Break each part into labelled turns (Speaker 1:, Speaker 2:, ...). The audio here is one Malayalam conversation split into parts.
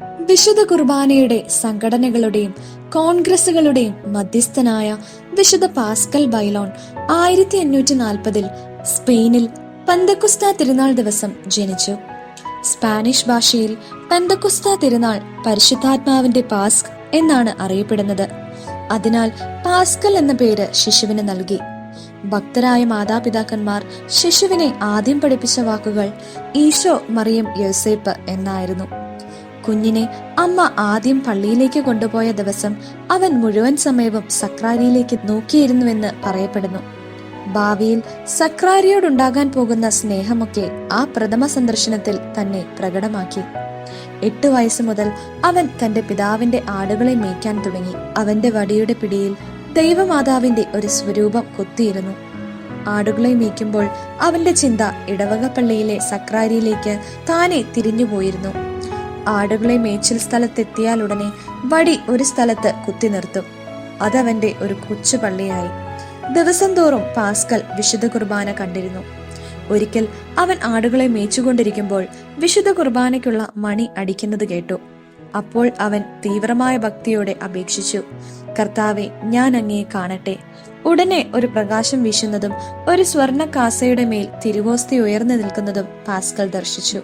Speaker 1: വിശുദ്ധ കുർബാനയുടെ സംഘടനകളുടെയും കോൺഗ്രസുകളുടെയും മധ്യസ്ഥനായ വിശുദ്ധ പാസ്കൽ ബൈലോൺ ആയിരത്തി അഞ്ഞൂറ്റി നാൽപ്പതിൽ സ്പെയിനിൽ പന്തക്കുസ്ത തിരുനാൾ ദിവസം ജനിച്ചു. സ്പാനിഷ് ഭാഷയിൽ പന്തക്കുസ്ത തിരുനാൾ പരിശുദ്ധാത്മാവിന്റെ പാസ്ക് എന്നാണ് അറിയപ്പെടുന്നത്. അതിനാൽ പാസ്കൽ എന്ന പേര് ശിശുവിന് നൽകി. ഭക്തരായ മാതാപിതാക്കന്മാർ ശിശുവിനെ ആദ്യം പഠിപ്പിച്ച വാക്കുകൾ ഈശോ മറിയം യോസേപ്പ് എന്നായിരുന്നു. കുഞ്ഞിനെ അമ്മ ആദ്യം പള്ളിയിലേക്ക് കൊണ്ടുപോയ ദിവസം അവൻ മുഴുവൻ സമയവും സക്രാരിയിലേക്ക് നോക്കിയിരുന്നുവെന്ന് പറയപ്പെടുന്നു. ഭാവിയിൽ സക്രാരിയോടുണ്ടാകാൻ പോകുന്ന സ്നേഹമൊക്കെ ആ പ്രഥമ സന്ദർശനത്തിൽ തന്നെ പ്രകടമാക്കി. എട്ട് വയസ്സ് മുതൽ അവൻ തന്റെ പിതാവിന്റെ ആടുകളെ മേയ്ക്കാൻ തുടങ്ങി. അവന്റെ വടിയുടെ പിടിയിൽ ദൈവമാതാവിന്റെ ഒരു സ്വരൂപം കൊത്തിയിരുന്നു. ആടുകളെ മേയ്ക്കുമ്പോൾ അവന്റെ ചിന്ത ഇടവകപ്പള്ളിയിലെ സക്രാരിയിലേക്ക് താനെ തിരിഞ്ഞുപോയിരുന്നു. ആടുകളെ മേച്ചിൽ സ്ഥലത്തെത്തിയാൽ ഉടനെ വടി ഒരു സ്ഥലത്ത് കുത്തി നിർത്തും. അതവന്റെ ഒരു കൊച്ചു പള്ളിയായി. ദിവസം തോറും പാസ്കൽ വിശുദ്ധ കുർബാന കണ്ടിരുന്നു. ഒരിക്കൽ അവൻ ആടുകളെ മേച്ചുകൊണ്ടിരിക്കുമ്പോൾ വിശുദ്ധ കുർബാനയ്ക്കുള്ള മണി അടിക്കുന്നത് കേട്ടു. അപ്പോൾ അവൻ തീവ്രമായ ഭക്തിയോടെ അപേക്ഷിച്ചു കർത്താവെ ഞാൻ അങ്ങയെ കാണട്ടെ. ഉടനെ ഒരു പ്രകാശം വീശുന്നതും ഒരു സ്വർണ കാസയുടെ മേൽ തിരുവോസ്തി ഉയർന്നു നിൽക്കുന്നതും പാസ്കൽ ദർശിച്ചു.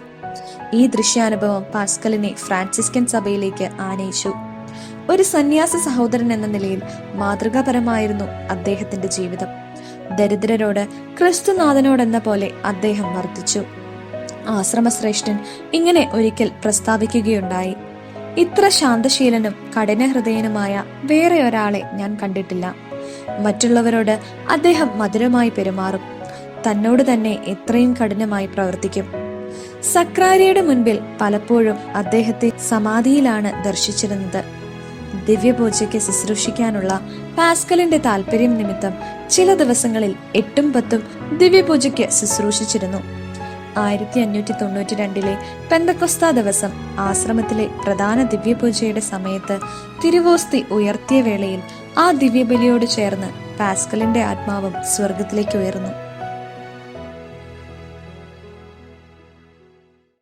Speaker 1: ഈ ദൃശ്യാനുഭവം പാസ്കലിനെ ഫ്രാൻസിസ്കൻ സഭയിലേക്ക് ആനയിച്ചു. ഒരു സന്യാസ സഹോദരൻ എന്ന നിലയിൽ മാതൃകാപരമായിരുന്നു അദ്ദേഹത്തിന്റെ ജീവിതം. ദരിദ്രരോട് ക്രിസ്തുനാഥനോടെന്ന പോലെ അദ്ദേഹം വർദ്ധിച്ചു ആശ്രമശ്രേഷ്ഠൻ ഇങ്ങനെ ഒരിക്കൽ പ്രസ്താവിക്കുകയുണ്ടായി. ഇത്ര ശാന്തശീലനും കഠിനഹൃദയനുമായ വേറെ ഒരാളെ ഞാൻ കണ്ടിട്ടില്ല. മറ്റുള്ളവരോട് അദ്ദേഹം മധുരമായി പെരുമാറും. തന്നോട് തന്നെ എത്രയും കഠിനമായി പ്രവർത്തിക്കും. സക്രാരിയുടെ മുൻപിൽ പലപ്പോഴും അദ്ദേഹത്തെ സമാധിയിലാണ് ദർശിച്ചിരുന്നത്. ദിവ്യപൂജയ്ക്ക് ശുശ്രൂഷിക്കാനുള്ള പാസ്കലിന്റെ താല്പര്യം നിമിത്തം ചില ദിവസങ്ങളിൽ എട്ടും പത്തും ദിവ്യപൂജയ്ക്ക് ശുശ്രൂഷിച്ചിരുന്നു. ആയിരത്തി അഞ്ഞൂറ്റി തൊണ്ണൂറ്റി രണ്ടിലെ പെന്തക്കൊസ്ത ദിവസം ആശ്രമത്തിലെ പ്രധാന ദിവ്യപൂജയുടെ സമയത്ത് തിരുവോസ്തി ഉയർത്തിയ വേളയിൽ ആ ദിവ്യബലിയോട് ചേർന്ന് പാസ്കലിന്റെ ആത്മാവും സ്വർഗത്തിലേക്ക് ഉയർന്നു.